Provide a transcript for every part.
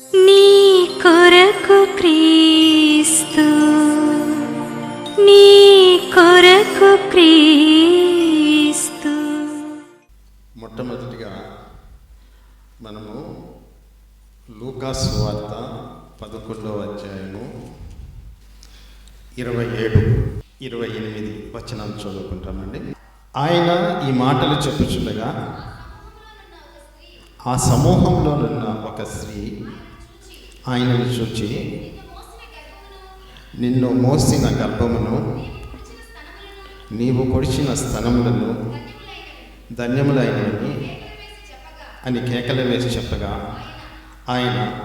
నీ కొరకు క్రీస్తు నీ కొరకు క్రీస్తు. మొట్టమొదటిగా మనము లూకాస్ వార్త పదకొండవ అధ్యాయము ఇరవై ఏడు ఇరవై ఎనిమిది వచనాలు చదువుకుంటామండి. ఆయన ఈ మాటలు చెప్పుచుండగా ఆ సమూహంలో ఉన్న ఒక స్త్రీ ఆయనను చూచి నిన్ను మోసిన గర్భమును నీవు కొడిచిన స్థలములను ధన్యములైనవి అని కేకలు వేసి చెప్పగా ఆయన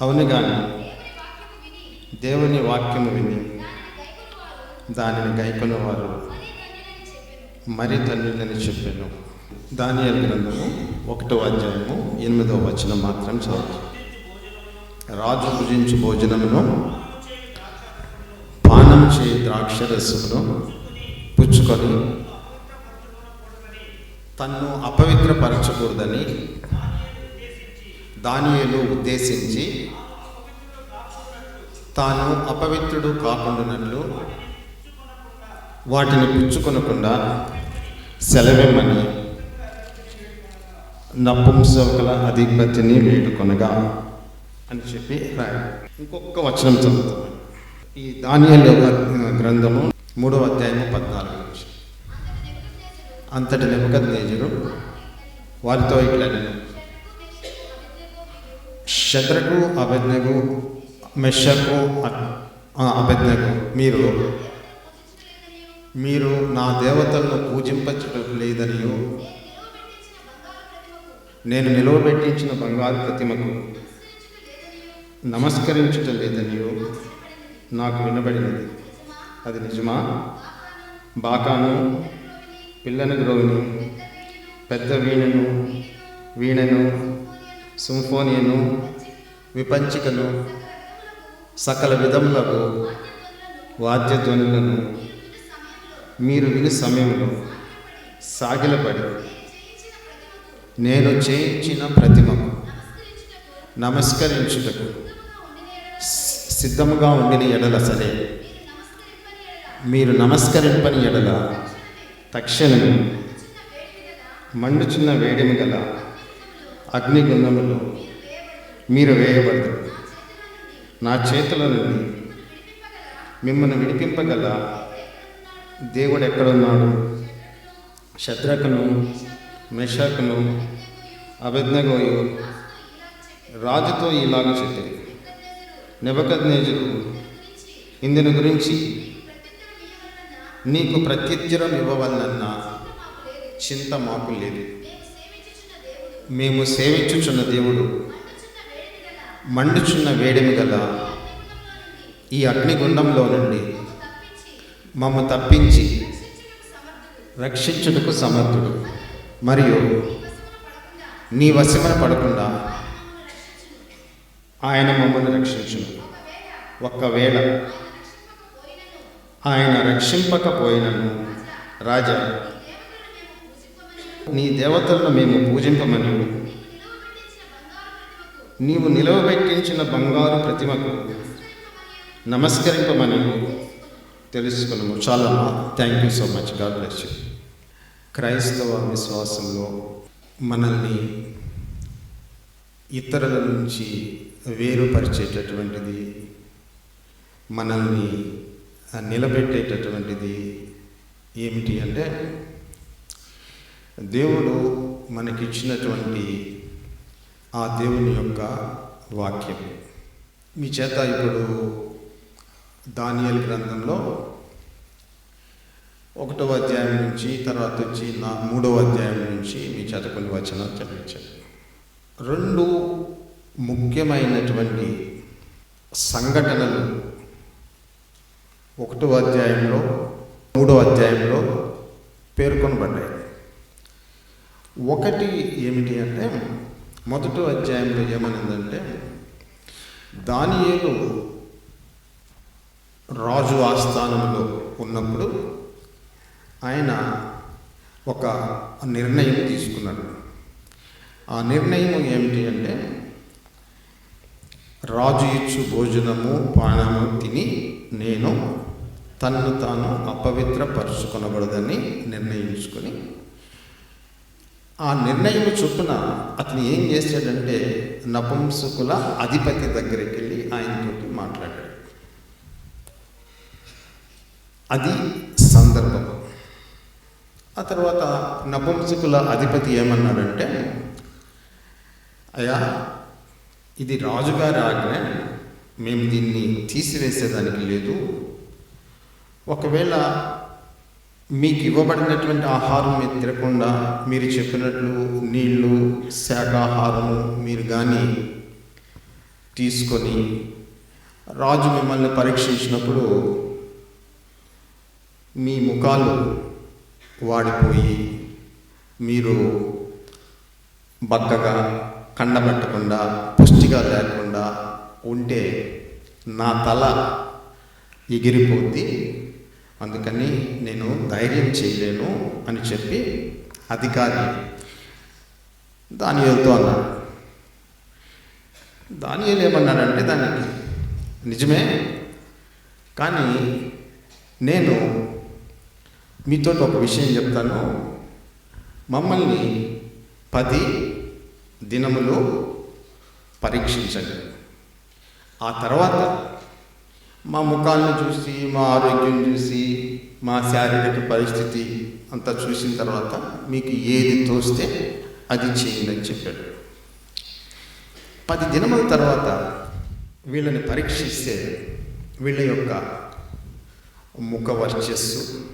అవును కానీ దేవుని వాక్యము విని దానిని గైకొనేవారు. మరి ధన్యులని చెప్పాను. దానియల్ గ్రంథము ఒకటో అధ్యాయము ఎనిమిదవ వచనం మాత్రం చదువు రాజు భుజించు భోజనమును పానం చే ద్రాక్షరసమును పుచ్చుకొని తన్ను అపవిత్రపరచకూడదని దానియలు ఉద్దేశించి తాను అపవిత్రుడు కాకుండానట్లు వాటిని పుచ్చుకొనకుండా సెలవిమ్మని నపుంసకుల అధిపతిని వేడుకొనగా అని చెప్పి ఇంకొక వచనం చదువుతాం. ఈ దానియలు గ్రంథము మూడవ అధ్యాయము పద్నాలుగు నుంచి. అంతటి నెబుకద్నేజరు వారితో ఇట్లా నేను శత్రకు అభిజ్ఞకు మెషకు అభిజ్ఞకు మీరు మీరు నా దేవతలను లేదని నేను నిలువబెట్టించిన బంగారు ప్రతిమకు నమస్కరించటం లేదనియో నాకు వినబడినది. అది నిజమా? బాకాను పిల్లని గ్రోవిని పెద్ద వీణను వీణను సింఫోనియను విపంచికను సకల విధములకు వాద్యధ్వనులను మీరు విని సమయంలో సాగిలపడి నేను చేయించిన ప్రతిమకు నమస్కరించుటకు. సిద్ధముగా ఉండిన ఎడల సరే. మీరు నమస్కరింపని ఎడల. తక్షణమే. మండుచున్న వేడిమి గల అగ్నిగుండములో మీరు వేయబడదు నా చేతుల నుండి మిమ్మల్ని విడిపింపగల దేవుడు ఎక్కడున్నాడు? శత్రకను మెషక్ను అభిజ్ఞగోయు రాజుతో ఇలాగ చెప్పి నిబకజ్ఞేజుడు ఇందుని గురించి నీకు ప్రత్యుత్తరం ఇవ్వవలనన్న చింత మాకు లేదు. మేము సేవించుచున్న దేవుడు మండుచున్న వేడిమి గల ఈ అగ్నిగుండంలో నుండి మమ్మ తప్పించి రక్షించుటకు సమర్థుడు. మరియు నీ వశమన పడకుండా ఆయన మమ్మల్ని రక్షించును. ఒక్కవేళ ఆయన రక్షింపకపోయినను రాజా నీ దేవతలను మేము పూజింపమని నీవు నిలవబెట్టించిన బంగారు ప్రతిమకు నమస్కరింపమని తెలుసుకున్నాము చాలా thank you so much. God bless you. క్రైస్తవ విశ్వాసంలో మనల్ని ఇతరుల నుంచి వేరుపరిచేటటువంటిది మనల్ని నిలబెట్టేటటువంటిది ఏమిటి అంటే దేవుడు మనకిచ్చినటువంటి ఆ దేవుని యొక్క వాక్యం. మీ చేత ఇప్పుడు దానియల్ గ్రంథంలో ఒకటో అధ్యాయం నుంచి తర్వాత వచ్చి నా మూడవ అధ్యాయం నుంచి మీ చేత కొన్ని వచనాలు చదివించాను రెండు ముఖ్యమైనటువంటి సంఘటనలు ఒకటో అధ్యాయంలో మూడవ అధ్యాయంలో పేర్కొనబడ్డాయి. ఒకటి ఏమిటి అంటే మొదటి అధ్యాయంలో ఏమనిందంటే దానియేలు రాజు ఆస్థానంలో ఉన్నప్పుడు ఆయన ఒక నిర్ణయం తీసుకున్నాడు. ఆ నిర్ణయం ఏమిటి అంటే రాజు ఇచ్చు భోజనము పానము తిని నేను తన్ను తాను అపవిత్రపరుచుకొనబడదని నిర్ణయించుకొని ఆ నిర్ణయం చొప్పున అతను ఏం చేశాడంటే నపుంసకుల అధిపతి దగ్గరికి వెళ్ళి ఆయనతోటి మాట్లాడాడు. అది ఆ తర్వాత నపుంసకుల అధిపతి ఏమన్నాడంటే అయ్యా ఇది రాజుగారి ఆజ్ఞ మేము దీన్ని తీసివేసేదానికి లేదు. ఒకవేళ మీకు ఇవ్వబడినటువంటి ఆహారం మీరు తినకుండా మీరు చెప్పినట్లు నీళ్ళు శాఖాహారము మీరు కానీ తీసుకొని రాజు మిమ్మల్ని పరీక్షించినప్పుడు మీ ముఖాలు వాడిపోయి మీరు బక్కగా కండబెట్టకుండా పుష్టిగా లేకుండా ఉంటే నా తల ఎగిరిపోద్ది. అందుకని నేను ధైర్యం చేయలేను అని చెప్పి అధికారి దానియలతో అన్నాడు. దానియలు ఏమన్నాడంటే దానికి నిజమే కానీ నేను మీతో ఒక విషయం చెప్తాను. మమ్మల్ని పది దినములు పరీక్షించండి. ఆ తర్వాత మా ముఖాలను చూసి మా ఆరోగ్యం చూసి మా శారీరక పరిస్థితి అంతా చూసిన తర్వాత మీకు ఏది తోస్తే అది చేయండి అని చెప్పాడు. పది దినముల తర్వాత వీళ్ళని పరీక్షిస్తే వీళ్ళ యొక్క ముఖ వర్చస్సు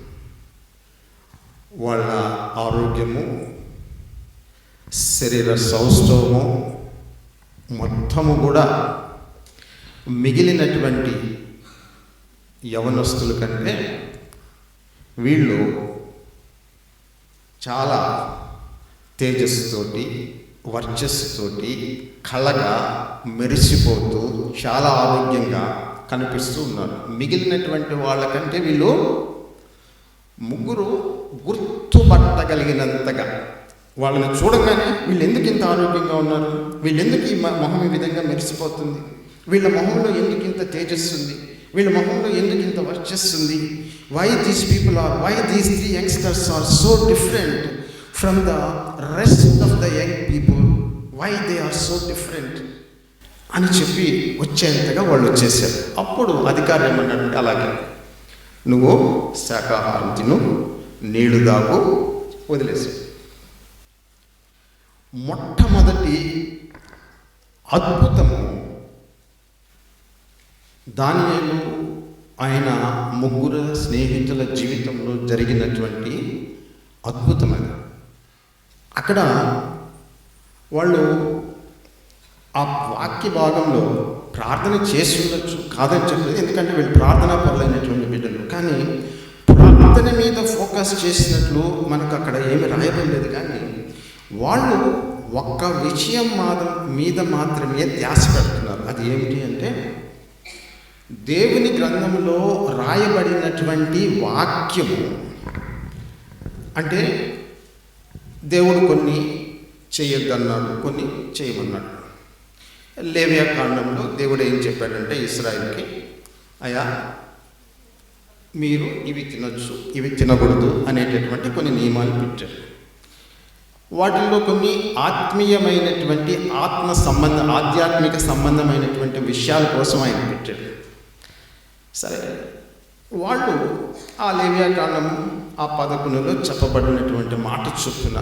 వాళ్ళ ఆరోగ్యము శరీర సౌష్ఠవము మొత్తము కూడా మిగిలినటువంటి యవనస్తుల కంటే వీళ్ళు చాలా తేజస్సుతోటి వర్చస్సుతోటి కళగా మెరిసిపోతూ చాలా ఆరోగ్యంగా కనిపిస్తూ ఉన్నారు. మిగిలినటువంటి వాళ్ళకంటే వీళ్ళు ముగ్గురు గుర్తుపట్టగలిగినంతగా. వాళ్ళని చూడగానే వీళ్ళు ఎందుకు ఇంత ఆరోగ్యంగా ఉన్నారు? వీళ్ళు ఎందుకు ఈ మ- మొహం ఈ విధంగా మెరిసిపోతుంది? వీళ్ళ మొహంలో ఎందుకు ఇంత తేజస్సు ఉంది వీళ్ళ మొహంలో ఎందుకు ఇంత వర్చస్సుంది? Why these people are why these the youngsters are so different from the rest of the young people why they are so different అని చెప్పి వచ్చేంతగా వాళ్ళు వచ్చేసారు. అప్పుడు అధికారులు ఏమన్నారంటే అలాగే. నువ్వు శాకాహారం తిను నీళ్ళు దాగు వదిలేసి. మొట్టమొదటి అద్భుతము దానియలు ఆయన ముగ్గురు స్నేహితుల జీవితంలో జరిగినటువంటి అద్భుతమైనది. అక్కడ వాళ్ళు ఆ వాక్య భాగంలో ప్రార్థన చేసి ఉండొచ్చు కాదని చెప్పలేదు. ఎందుకంటే వీళ్ళు ప్రార్థనా పరులైనటువంటి బిడ్డలు. కానీ ప్రార్థన మీద ఫోకస్ చేసినట్లు మనకు అక్కడ ఏమి రాయబడలేదు కానీ వాళ్ళు ఒక్క విషయం మాత్రం మీద మాత్రమే ధ్యాస పెడుతున్నారు. అది ఏమిటి అంటే దేవుని గ్రంథంలో రాయబడినటువంటి వాక్యము. అంటే దేవుడు కొన్ని చేయొద్దన్నాడు కొన్ని చేయమన్నాడు. లేవియా కాండంలో దేవుడు ఏం చెప్పాడంటే ఇస్రాయిల్కి అయా మీరు ఇవి తినొచ్చు ఇవి తినకూడదు అనేటటువంటి కొన్ని నియమాలు పెట్టారు. వాటిల్లో కొన్ని ఆత్మీయమైనటువంటి ఆత్మ సంబంధ ఆధ్యాత్మిక సంబంధమైనటువంటి విషయాల కోసం ఆయన పెట్టారు. సరే వాళ్ళు ఆ లేవ్యాకాండం ఆ పదకొండులో చెప్పబడినటువంటి మాట చొప్పున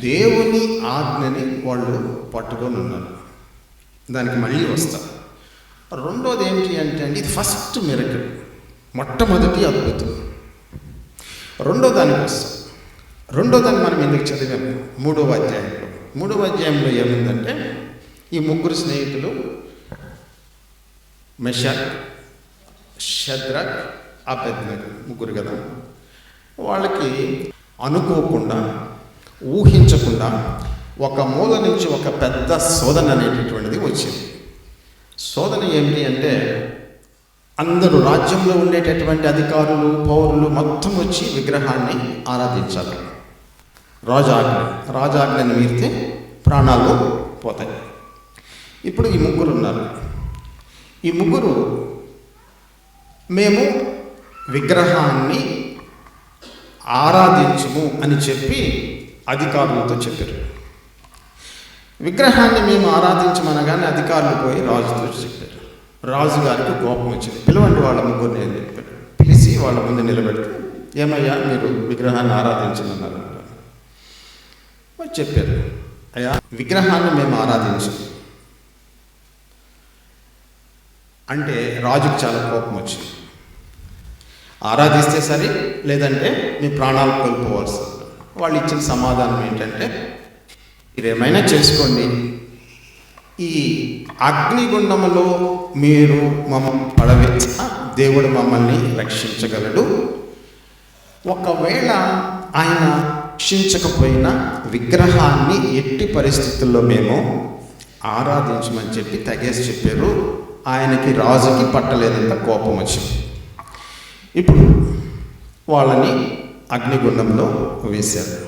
దేవుని ఆజ్ఞని వాళ్ళు పట్టుకొని ఉన్నారు దానికి మళ్ళీ వస్తారు రెండోది ఏంటి అంటే అండి ఇది ఫస్ట్ మిరకల్. మొట్టమొదటి అద్భుతం. రెండో దానికి వస్తాం. రెండో దాన్ని మనం ఎందుకు చదివాము మూడవ అధ్యాయంలో. మూడవ అధ్యాయంలో ఏముందంటే ఈ ముగ్గురు స్నేహితులు మెషక్ షద్రక్ అబెద్నగ్ ముగ్గురు కదా? వాళ్ళకి అనుకోకుండా ఊహించకుండా ఒక మూల నుంచి ఒక పెద్ద శోధన అనేటటువంటిది వచ్చింది. శోధన ఏమిటి అంటే అందరూ రాజ్యంలో ఉండేటటువంటి అధికారులు పౌరులు మొత్తం వచ్చి విగ్రహాన్ని ఆరాధించాలి. రాజాజ్ఞ రాజాజ్ఞని మీరితే ప్రాణాలు పోతాయి. ఇప్పుడు ఈ ముగ్గురు ఉన్నారు. ఈ ముగ్గురు మేము విగ్రహాన్ని ఆరాధించము అని చెప్పి అధికారులతో చెప్పారు. విగ్రహాన్ని మేము ఆరాధించమనగానే అధికారులు పోయి రాజుతో చెప్పారు. రాజు గారికి కోపం వచ్చింది. పిలవండి వాళ్ళ ముగ్గురిని అని చెప్పాడు పిలిచి వాళ్ళ ముందు నిలబెడితే ఏమయ్యా మీరు విగ్రహాన్ని ఆరాధించమన్నారు. చెప్పారు అయ్యా విగ్రహాన్ని మేము ఆరాధించాం అంటే రాజుకి చాలా కోపం వచ్చింది. ఆరాధిస్తే సరే లేదంటే మీ ప్రాణాలు కోల్పోవాల్సి వాళ్ళు ఇచ్చిన సమాధానం ఏంటంటే ఇదేమైనా చేసుకోండి ఈ అగ్నిగుండములో మీరు మమ్మల్ని పడవేసిన దేవుడు మమ్మల్ని రక్షించగలడు. ఒకవేళ ఆయన రక్షించకపోయినా విగ్రహాన్ని ఎట్టి పరిస్థితుల్లో మేము ఆరాధించమని చెప్పి తగేసి చెప్పారు. ఆయనకి రాజుకి పట్టలేనంత కోపం వచ్చింది. ఇప్పుడు వాళ్ళని అగ్నిగుండంలో వేశారు.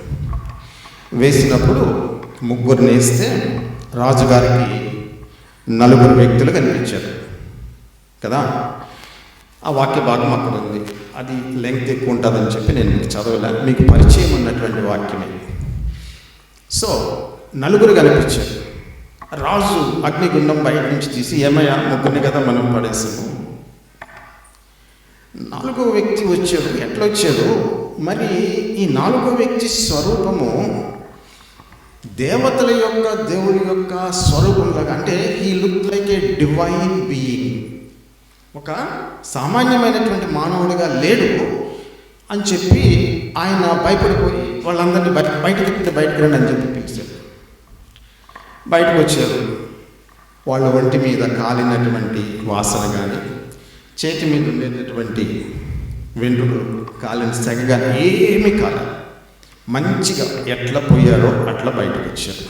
వేసినప్పుడు ముగ్గురిని వేస్తే రాజుగారికి నలుగురు వ్యక్తులు కనిపించారు. కదా? ఆ వాక్య భాగం అక్కడ ఉంది. అది లెంగ్త్ ఎక్కువ ఉంటుందని చెప్పి నేను మీకు చదవలే. మీకు పరిచయం ఉన్నటువంటి వాక్యమే. సో నలుగురు కనిపించారు. రాజు అగ్నిగుండం బయట నుంచి తీసి ఏమయ్యా ముగ్గురిని కదా మనం పడేసాము నాలుగో వ్యక్తి వచ్చాడు. ఎట్లా వచ్చాడు? మరి ఈ నాలుగో వ్యక్తి స్వరూపము దేవతల యొక్క దేవుని యొక్క స్వరూపంలాగా అంటే ఈ look like a divine being ఒక సామాన్యమైనటువంటి మానవుడిగా లేడు అని చెప్పి ఆయన భయపడిపోయి వాళ్ళందరినీ బయట బయటకి బయటకు రండి అని చెప్పి పిలిచారు బయటకు వచ్చారు. వాళ్ళ ఒంటి మీద కాలినటువంటి వాసన కానీ చేతి మీద ఉండేటటువంటి వెంట్రుకలు కాలిన సెగగా ఏమీ కాలేదు. మంచిగా ఎట్లా పోయారో అట్లా బయటకు వచ్చారు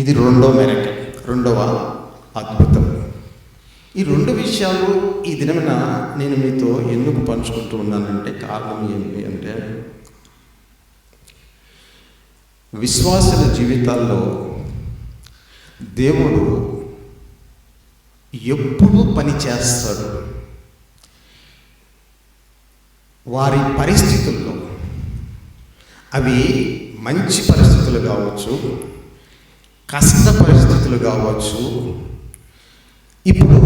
ఇది రెండో మెరక రెండవ అద్భుతం. ఈ రెండు విషయాలు ఈ దినమున నేను మీతో ఎందుకు పంచుకుంటూ ఉన్నానంటే కారణం ఏమి అంటే విశ్వాసుల జీవితాల్లో దేవుడు ఎప్పుడు పని చేస్తాడు. వారి పరిస్థితుల్లో అవి మంచి పరిస్థితులు కావచ్చు కష్ట పరిస్థితులు కావచ్చు. ఇప్పుడు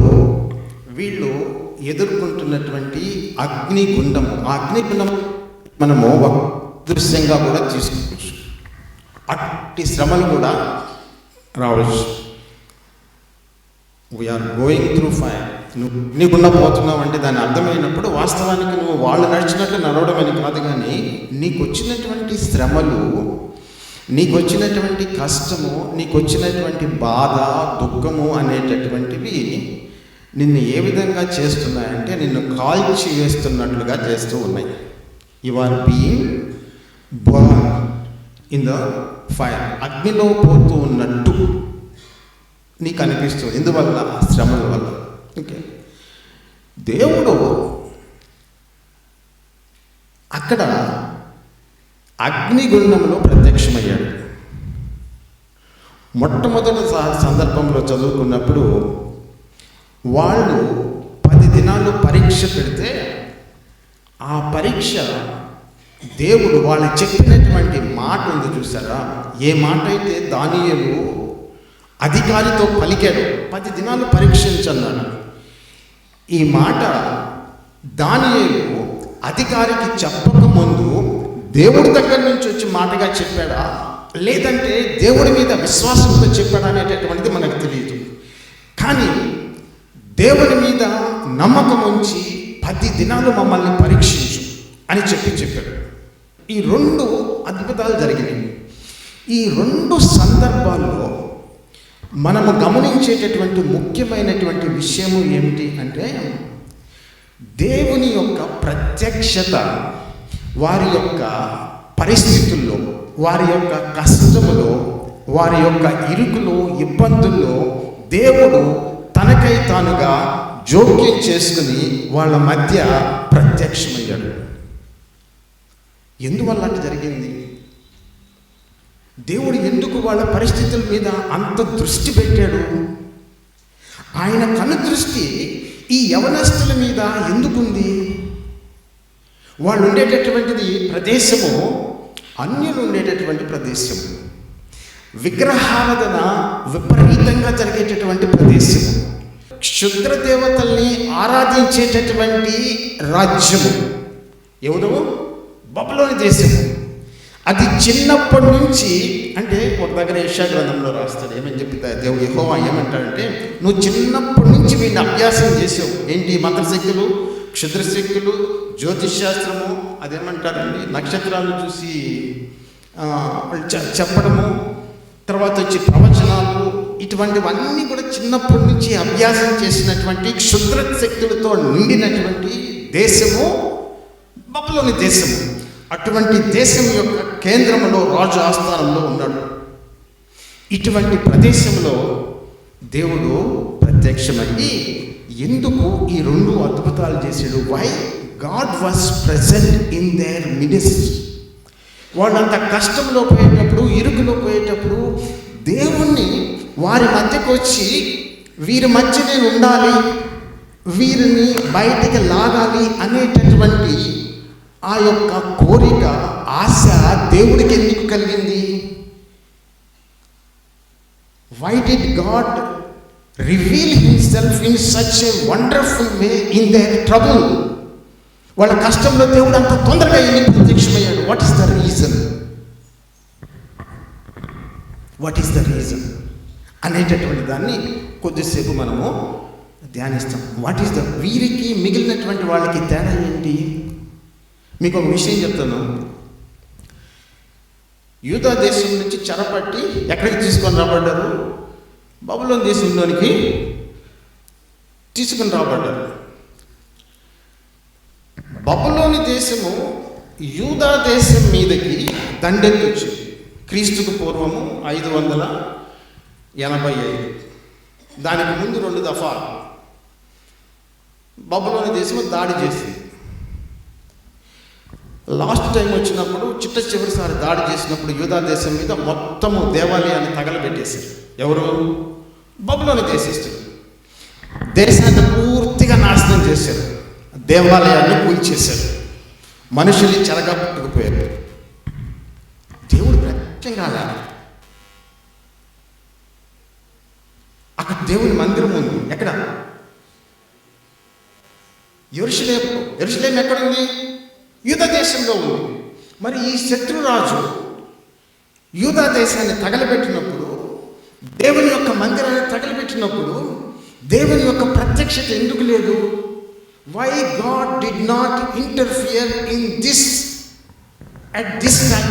వీళ్ళు ఎదుర్కొంటున్నటువంటి అగ్నిగుండము ఆ అగ్నిగుండం మనము దృశ్యంగా కూడా తీసుకోవచ్చు. అట్టి శ్రమలు కూడా రావచ్చు. వీఆర్ గోయింగ్ త్రూ ఫైర్ నువ్వు అగ్నిగుండం పోతున్నావు అంటే దాని అర్థమైనప్పుడు వాస్తవానికి నువ్వు వాళ్ళు నడిచినట్లు నడవడమని కాదు కానీ నీకు వచ్చినటువంటి శ్రమలు నీకు వచ్చినటువంటి కష్టము నీకు వచ్చినటువంటి బాధ దుఃఖము అనేటటువంటివి నిన్ను ఏ విధంగా చేస్తున్నాయంటే నిన్ను కాల్చి వేస్తున్నట్లుగా చేస్తూ ఉన్నాయి. You are being burn in the fire అగ్నిలో పోతూ ఉన్నట్టు నీకు అనిపిస్తుంది ఎందువల్ల? ఆ శ్రమల వల్ల. ఓకే. దేవుడు అక్కడ అగ్నిగుండంలో ప్రత్యక్షమయ్యాడు. మొట్టమొదటి సందర్భంలో చదువుకున్నప్పుడు వాళ్ళు పది దినాలు పరీక్ష పెడితే ఆ పరీక్ష దేవుడు వాళ్ళు చెప్పినటువంటి మాట ఉంది చూసారా ఏ మాట అయితే దానియలు అధికారితో పలికాడు పది దినాలు పరీక్షించన్నాడు ఈ మాట దానియేలు అధికారికి చెప్పక ముందు దేవుడి దగ్గర నుంచి వచ్చి మాటగా చెప్పాడా? లేదంటే దేవుడి మీద విశ్వాసంతో చెప్పాడా అనేటటువంటిది మనకు తెలియదు. కానీ దేవుడి మీద నమ్మకం ఉంచి పది దినాలు మమ్మల్ని పరీక్షించు అని చెప్పి చెప్పాడు. ఈ రెండు అద్భుతాలు జరిగినాయి. ఈ రెండు సందర్భాల్లో మనము గమనించేటటువంటి ముఖ్యమైనటువంటి విషయము ఏమిటి అంటే దేవుని యొక్క ప్రత్యక్షత వారి యొక్క పరిస్థితుల్లో వారి యొక్క కష్టములో వారి యొక్క ఇరుకులో ఇబ్బందుల్లో దేవుడు తనకై తానుగా జోక్యం చేసుకుని వాళ్ళ మధ్య ప్రత్యక్షమయ్యాడు. ఎందువల్ల అట్లా జరిగింది? దేవుడు ఎందుకు వాళ్ళ పరిస్థితుల మీద అంత దృష్టి పెట్టాడు? ఆయన కనుదృష్టి ఈ యవనస్తుల మీద ఎందుకుంది? వాళ్ళు ఉండేటటువంటిది ప్రదేశము అన్యులు ఉండేటటువంటి ప్రదేశము. విగ్రహారాధన విపరీతంగా జరిగేటటువంటి ప్రదేశం క్షుద్ర దేవతల్ని ఆరాధించేటటువంటి రాజ్యము. ఎవరు బబులోని దేశము. అది చిన్నప్పటి నుంచి అంటే ఒక దగ్గర యశా గ్రంథంలో రాస్తాడు ఏమని చెప్తా దేవుడు యెహోవా ఏమంటాడంటే నువ్వు చిన్నప్పటి నుంచి వీడిని అభ్యాసం చేసావు. ఏంటి? మంత్రశక్తులు క్షుద్రశక్తులు జ్యోతిష్శాస్త్రము అదేమంటారండి? నక్షత్రాలు చూసి చె- చెప్పడము తర్వాత వచ్చి ప్రవచనాలు ఇటువంటివన్నీ కూడా చిన్నప్పటి నుంచి అభ్యాసం చేసినటువంటి క్షుద్ర శక్తులతో నిండినటువంటి దేశము బబులోని దేశము. అటువంటి దేశం యొక్క కేంద్రంలో రాజు ఆస్థానంలో ఉన్నాడు. ఇటువంటి ప్రదేశంలో దేవుడు ప్రత్యక్షమయ్యి ఎందుకు ఈ రెండు అద్భుతాలు చేశాడు? Why God was present in their midst వాళ్ళంత కష్టంలో పోయేటప్పుడు ఇరుకులో పోయేటప్పుడు దేవుణ్ణి వారి మధ్యకు వచ్చి వీరి మధ్యనే ఉండాలి వీరిని బయటికి లాగాలి అనేటటువంటి ఆ యొక్క కోరిక ఆశ దేవుడికి ఎందుకు కలిగింది? Why did God reveal himself in such a wonderful way in the trouble వాళ్ళ కష్టంలో దేవుడు అంత తొందరగా ఎందుకు ప్రత్యక్షమయ్యాడు. What is the reason what is the reason అనేటటువంటి దాన్ని కొద్దిసేపు మనము ధ్యానిస్తాం. వాట్ ఈస్ ద వీరికి మిగిలినటువంటి వాళ్ళకి తేడా ఏంటి? మీకు ఒక విషయం చెప్తాను. యూదా దేశం నుంచి చెరపట్టి ఎక్కడికి తీసుకొని రాబడ్డారు? బబులోని దేశంలోనికి తీసుకుని రాబడ్డారు. బబులోని దేశము యూదా దేశం మీదకి దండెత్తి వచ్చింది క్రీస్తుకు పూర్వము ఐదు వందల ఎనభై ఐదు. దానికి ముందు రెండు దఫా బబులోని దేశము దాడి చేసింది. లాస్ట్ టైం వచ్చినప్పుడు చిట్ట చివరిసారి దాడి చేసినప్పుడు యూదా దేశం మీద మొత్తము దేవాలయాన్ని తగలబెట్టేశారు. ఎవరు? బబులోని దేశస్తులు దేశాన్ని పూర్తిగా నాశనం చేశారు. దేవాలయాన్ని కూల్చేశారు. మనుషుల్ని చెరగా పుట్టుకుపోయారు దేవుడు ప్రత్యక్షంగా అలా. అక్కడ దేవుని మందిరం ఉంది. ఎక్కడ? ఎరుషులేం ఎరుషులేం ఎక్కడుంది యూద దేశంలో ఉంది. మరి ఈ శత్రురాజు యూదా దేశాన్ని తగలబెట్టినప్పుడు దేవుని యొక్క మందిరాన్ని తగలబెట్టినప్పుడు దేవుని యొక్క ప్రత్యక్షత ఎందుకు లేదు? Why God did not interfere in this at this time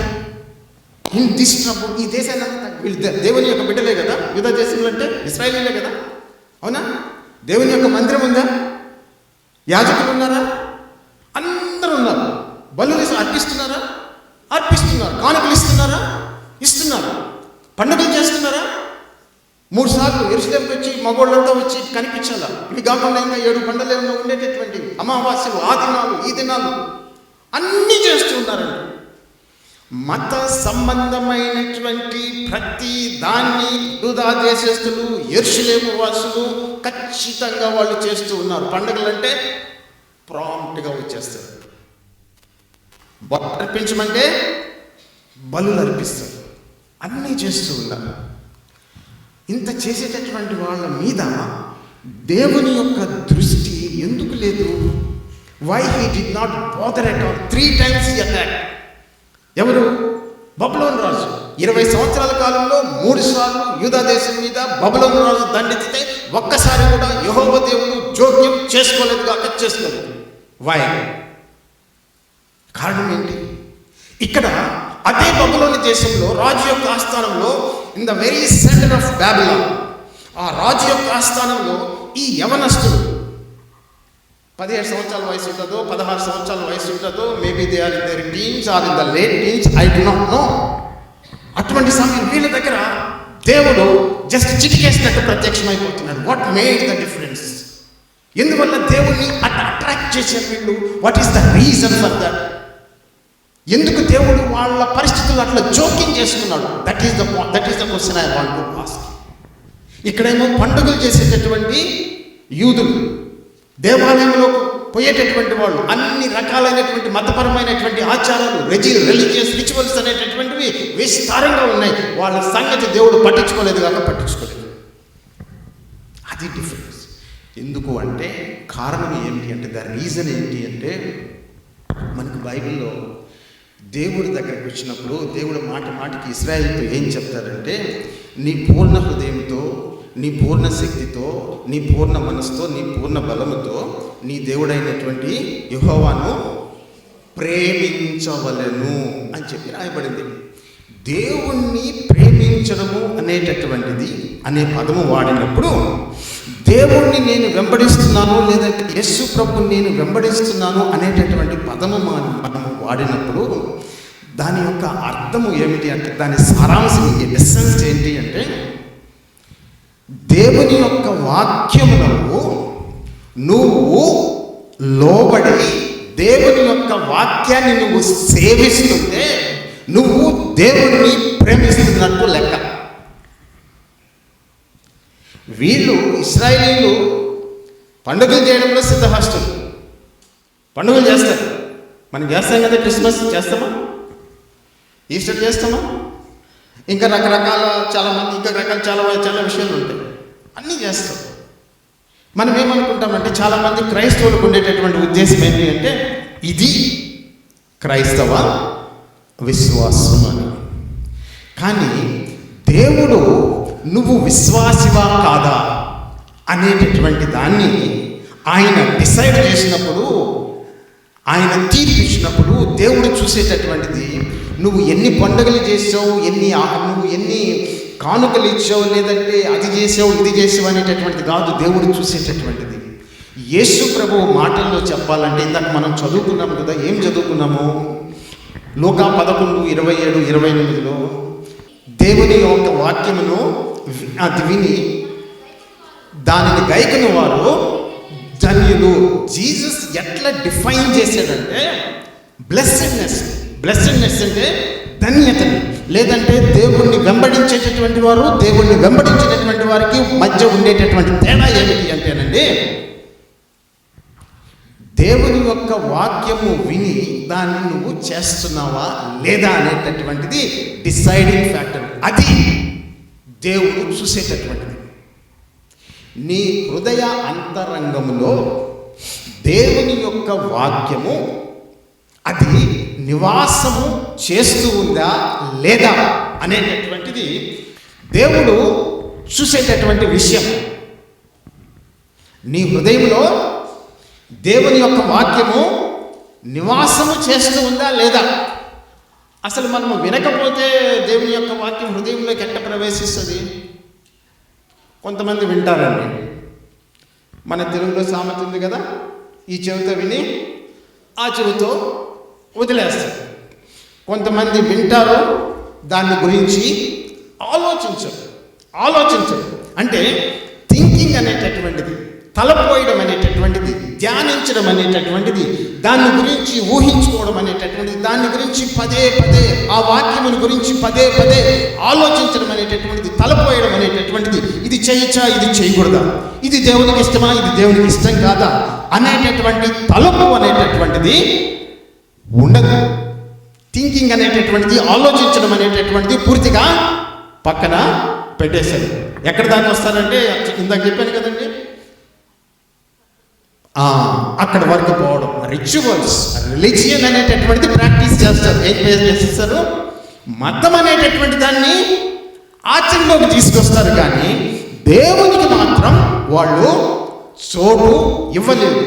in this trouble ఈ దేశాన్ని వీళ్ళు దేవుని యొక్క బిడ్డలే కదా? యూదా దేశంలో అంటే ఇస్రాయలీలే కదా? అవునా? దేవుని యొక్క మందిరం ఉందా? యాజకులు ఉన్నారా? సార్లు ఎరుసలేంకి వచ్చి మగోళ్ళంతా వచ్చి కనిపించాలా. ఇవి కాకుండా ఇంకా ఏడు పండలేమో ఉండేటటువంటి అమావాస్యలు ఆ దినాలు ఈ దినాలు అన్నీ చేస్తూ ఉన్నారండి మత సంబంధమైనటువంటి ప్రతి దాన్ని యూదా దేశస్తులు ఎరుసలేము వాసులు ఖచ్చితంగా వాళ్ళు చేస్తూ ఉన్నారు. పండుగలు అంటే ప్రాంప్ట్గా వచ్చేస్తారు. అర్పించమంటే బలు అర్పిస్తారు. అన్నీ చేస్తూ ఉన్నారు. ఇంత చేసేటటువంటి వాళ్ళ మీద దేవుని యొక్క దృష్టి ఎందుకు లేదు? Why he did not bother at all three times attack ఎవరు? బబులోన్ రాజు. ఇరవై సంవత్సరాల కాలంలో మూడు సార్లు యూదా దేశం మీద బబులోన్ రాజు దండెత్తితే ఒక్కసారి కూడా యహోవ దేవుడు జోక్యం చేసుకోలేదు కాక చేసుకోలేదు. వై కారణం ఏంటి? ఇక్కడ అదే బబులోని దేశంలో రాజు యొక్క ఆస్థానంలో in the very centre of Babylon ఆ రాజు యొక్క ఆస్థానంలో ఈ యవనస్తుడు పదిహేడు సంవత్సరాల వయసు ఉంటుందో పదహారు సంవత్సరాల వయసు ఉంటుందో maybe they are in their teens are in the late teens I did not know అటువంటి సమయం వీళ్ళ దగ్గర దేవుడు జస్ట్ చిటికేసినట్టు ప్రత్యక్షమైపోతున్నాడు. వాట్ మేడ్ ద డిఫరెన్స్ ఎందువల్ల దేవుణ్ణి అట్ అట్రాక్ట్ చేసే వీళ్ళు? What is the reason for that ఎందుకు దేవుడు వాళ్ళ పరిస్థితులు అట్లా జోక్యం చేసుకున్నాడు that is the that is the question I want to ask ఇక్కడేమో పండుగలు చేసేటటువంటి యూదులు దేవాలయంలో పోయేటటువంటి వాళ్ళు అన్ని రకాలైనటువంటి మతపరమైనటువంటి ఆచారాలు రెజి రిలీజియస్ రిచువల్స్ అనేటటువంటివి విస్తారంగా ఉన్నాయి. వాళ్ళ సంగతి దేవుడు పట్టించుకోలేదు కాక పట్టించుకోలేదు. అది డిఫరెన్స్ ఎందుకు అంటే కారణం ఏంటి అంటే ద రీజన్ ఏంటి అంటే మనకు బైబిల్లో దేవుడి దగ్గరికి వచ్చినప్పుడు దేవుడు మాట మాటకి ఇస్రాయేల్తో ఏం చెప్తారంటే నీ పూర్ణ హృదయంతో నీ పూర్ణ శక్తితో నీ పూర్ణ మనసుతో నీ పూర్ణ బలముతో నీ దేవుడైనటువంటి యెహోవాను ప్రేమించవలెను అని చెప్పి రాయబడింది. దేవుణ్ణి ప్రేమించడము అనేటటువంటిది అనే పదము వాడినప్పుడు దేవుణ్ణి నేను వెంబడిస్తున్నాను లేదంటే యస్సు ప్రభు నేను వెంబడిస్తున్నాను అనేటటువంటి పదము మనం మనము వాడినప్పుడు దాని యొక్క అర్థము ఏమిటి అంటే దాని సారాంశం ఎస్సెన్స్ ఏంటి అంటే దేవుని యొక్క వాక్యములకు నువ్వు లోబడి దేవుని యొక్క వాక్యాన్ని నువ్వు సేవిస్తుంటే నువ్వు దేవుణ్ణి ప్రేమిస్తున్నట్టు లెక్క. వీళ్ళు ఇస్రాయేలీలు పండుగలు చేయడంలో సిద్ధహస్తులు. పండుగలు చేస్తారు. మనం చేస్తాం కదా క్రిస్మస్ చేస్తామా? ఈస్టర్ చేస్తామా? ఇంకా రకరకాల చాలా మంది ఇంకా రకాల చాలా చాలా విషయాలు ఉంటాయి. అన్నీ చేస్తాం. మనం ఏమనుకుంటామంటే చాలామంది క్రైస్తవులకు ఉండేటటువంటి ఉద్దేశం ఏంటి అంటే ఇది క్రైస్తవ విశ్వాసం అని. కానీ దేవుడు నువ్వు విశ్వాసివా కాదా అనేటటువంటి దాన్ని ఆయన డిసైడ్ చేసినప్పుడు ఆయన తీర్పు ఇచ్చినప్పుడు దేవుడు చూసేటటువంటిది నువ్వు ఎన్ని పండుగలు చేసావు ఎన్ని నువ్వు ఎన్ని కానుకలు ఇచ్చావు లేదంటే అది చేసావు ఇది చేసావు అనేటటువంటిది కాదు దేవుడు చూసేటటువంటిది. యేసు ప్రభు మాటల్లో చెప్పాలంటే ఇందాక మనం చదువుకున్నాము కదా ఏం చదువుకున్నాము? లోకా పదకొండు ఇరవై ఏడు ఇరవై ఎనిమిదిలో దేవుని యొక్క వాక్యమును అది విని దానిని గైకుని వారు ధన్యులు జీసస్ ఎట్లా డిఫైన్ చేశాడంటే బ్లెస్సింగ్నెస్ బ్లెస్సింగ్నెస్ అంటే ధన్యతని లేదంటే దేవుణ్ణి వెంబడించేటటువంటి వారు దేవుణ్ణి వెంబడించేటటువంటి వారికి మధ్య ఉండేటటువంటి తేడా ఏమిటి అంటేనండి దేవుని యొక్క వాక్యము విని దాన్ని నువ్వు చేస్తున్నావా లేదా అనేటటువంటిది డిసైడింగ్ ఫ్యాక్టర్. అది దేవుడు చూసేటటువంటిది. నీ హృదయ అంతరంగములో దేవుని యొక్క వాక్యము అది నివాసము చేస్తూ ఉందా లేదా అనేటటువంటిది దేవుడు చూసేటటువంటి విషయం. నీ హృదయంలో దేవుని యొక్క వాక్యము నివాసము చేస్తూ ఉందా లేదా? అసలు మనము వినకపోతే దేవుని యొక్క వాక్యం హృదయంలోకి ఎట్ట ప్రవేశిస్తుంది? కొంతమంది వింటారండి. మన తెలుగులో సామెత ఉంది కదా? ఈ చెవితో విని ఆ చెవితో వదిలేస్తారు. కొంతమంది వింటారు దాని గురించి ఆలోచించరు. ఆలోచించరు. అంటే థింకింగ్ అనేటటువంటిది. తలపోయడం అనేటటువంటిది ధ్యానించడం అనేటటువంటిది దాని గురించి ఊహించుకోవడం అనేటటువంటిది దాని గురించి పదే పదే ఆ వాక్యముని గురించి పదే పదే ఆలోచించడం అనేటటువంటిది తలపోయడం అనేటటువంటిది. ఇది చేయొచ్చా? ఇది చేయకూడదా? ఇది దేవునికి ఇష్టమా? ఇది దేవునికి ఇష్టం కాదా? అనేటటువంటి తలపు అనేటటువంటిది ఉండదు. థింకింగ్ అనేటటువంటిది ఆలోచించడం అనేటటువంటిది పూర్తిగా పక్కన పెట్టేశారు. ఎక్కడ దాకా వస్తారంటే ఇందాక చెప్పాను కదండి అక్కడ వరకు పోవడం. రిచువల్స్ రిలీజియన్ అనేటటువంటిది ప్రాక్టీస్ చేస్తారు. ఏం చేస్తారు మతం అనేటటువంటి దాన్ని ఆచరణలోకి తీసుకొస్తారు కానీ దేవునికి మాత్రం వాళ్ళు చోటు ఇవ్వలేదు.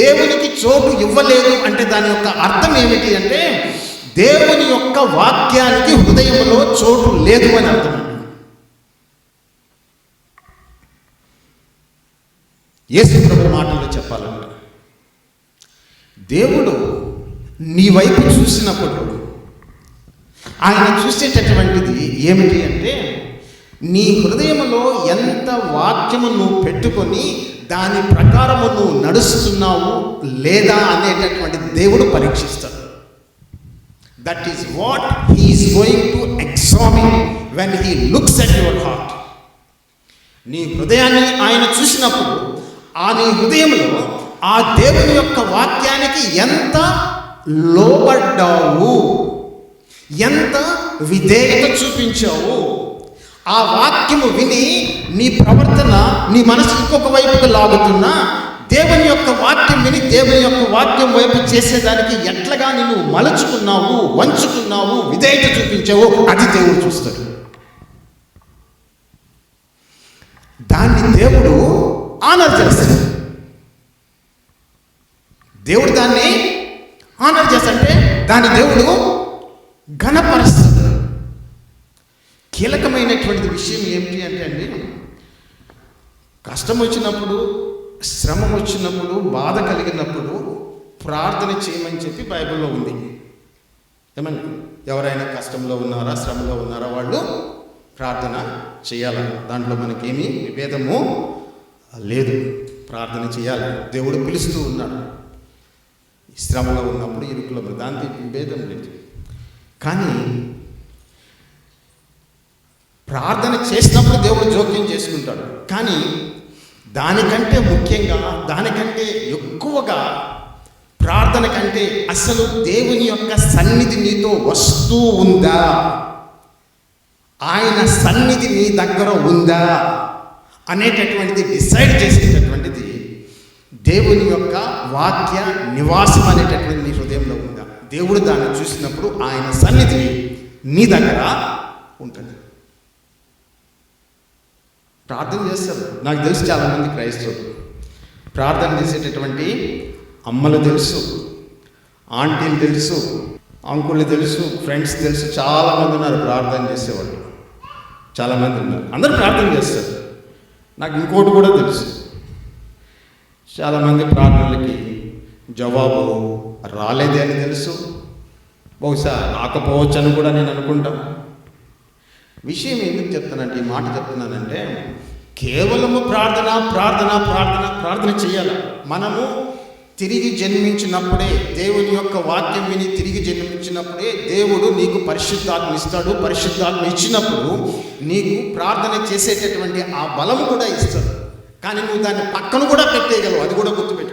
దేవునికి చోటు ఇవ్వలేదు అంటే దాని యొక్క అర్థం ఏమిటి అంటే దేవుని యొక్క వాక్యానికి హృదయంలో చోటు లేదు అని అర్థం. అండి యేసు ప్రభు మాటల్లో దేవుడు నీ వైపు చూసినప్పుడు ఆయన చూసేటటువంటిది ఏమిటి అంటే నీ హృదయంలో ఎంత వాక్యము నువ్వు పెట్టుకొని దాని ప్రకారము నువ్వు నడుస్తున్నావు లేదా అనేటటువంటి దేవుడు పరీక్షిస్తాడు. That is what he is going to examine when he looks at your heart నీ హృదయాన్ని ఆయన చూసినప్పుడు ఆ నీ హృదయంలో ఆ దేవుని యొక్క వాక్యానికి ఎంత లోబడ్డావు? ఎంత విధేయత చూపించావు? ఆ వాక్యము విని నీ ప్రవర్తన నీ మనసు ఇంకొక వైపుకు లాగుతున్నా దేవుని యొక్క వాక్యం విని దేవుని యొక్క వాక్యం వైపు చేసేదానికి ఎట్లగా నేను మలుచుకున్నావు వంచుకున్నావు విధేయత చూపించావు? అది దేవుడు చూస్తాడు. దాన్ని దేవుడు ఆనర్ చేస్తాడు. దేవుడు దాన్ని ఆనర్ చేస్తంటే దాన్ని దేవుడు ఘనపరుస్తుంది కీలకమైనటువంటి విషయం ఏమిటి అంటే అండి కష్టం వచ్చినప్పుడు శ్రమ వచ్చినప్పుడు బాధ కలిగినప్పుడు ప్రార్థన చేయమని చెప్పి బైబిల్లో ఉంది. ఏమన్నా ఎవరైనా కష్టంలో ఉన్నారా శ్రమలో ఉన్నారా వాళ్ళు ప్రార్థన చేయాలి? దాంట్లో మనకేమీ విభేదము లేదు. ప్రార్థన చేయాలి. దేవుడు పిలుస్తూ ఉన్నాడు. శ్రమలో ఉన్నప్పుడు ఇరుకులో ఉన్నప్పుడు దాంతో భేదం లేదు. కానీ ప్రార్థన చేసినప్పుడు దేవుడు జోక్యం చేసుకుంటాడు. కానీ దానికంటే ముఖ్యంగా దానికంటే ఎక్కువగా ప్రార్థన కంటే అసలు దేవుని యొక్క సన్నిధి నీతో వస్తూ ఉందా? ఆయన సన్నిధి నీ దగ్గర ఉందా? అనేటటువంటిది డిసైడ్ చేసేటటువంటి దేవుని యొక్క వాక్య నివాసం అనేటటువంటి నీ హృదయంలో ఉందా? దేవుడు దాన్ని చూసినప్పుడు ఆయన సన్నిధి నీ దగ్గర ఉంటుంది. ప్రార్థన చేస్తారు. నాకు తెలుసు చాలామంది క్రైస్తవులు. ప్రార్థన చేసేటటువంటి అమ్మలు తెలుసు ఆంటీలు తెలుసు అంకుళ్ళు తెలుసు ఫ్రెండ్స్ తెలుసు చాలామంది ఉన్నారు ప్రార్థన చేసేవాళ్ళు. చాలామంది ఉన్నారు. అందరూ ప్రార్థన చేస్తారు. నాకు ఇంకోటి కూడా తెలుసు. చాలామంది ప్రార్థనలకి జవాబు రాలేదే అని తెలుసు. బహుశా రాకపోవచ్చు అని కూడా నేను అనుకుంటాను. విషయం ఎందుకు చెప్తానంటే ఈ మాట చెప్తున్నానంటే కేవలము ప్రార్థన ప్రార్థన ప్రార్థన ప్రార్థన చేయాలి. మనము తిరిగి జన్మించినప్పుడే దేవుని యొక్క వాక్యం విని తిరిగి జన్మించినప్పుడే దేవుడు నీకు పరిశుద్ధాత్మ ఇస్తాడు. పరిశుద్ధాత్మ ఇచ్చినప్పుడు నీకు ప్రార్థన చేసేటటువంటి ఆ బలం కూడా ఇస్తాడు. కానీ నువ్వు దాన్ని పక్కన కూడా పెట్టేయగలవు. అది కూడా గుర్తుపెట్టు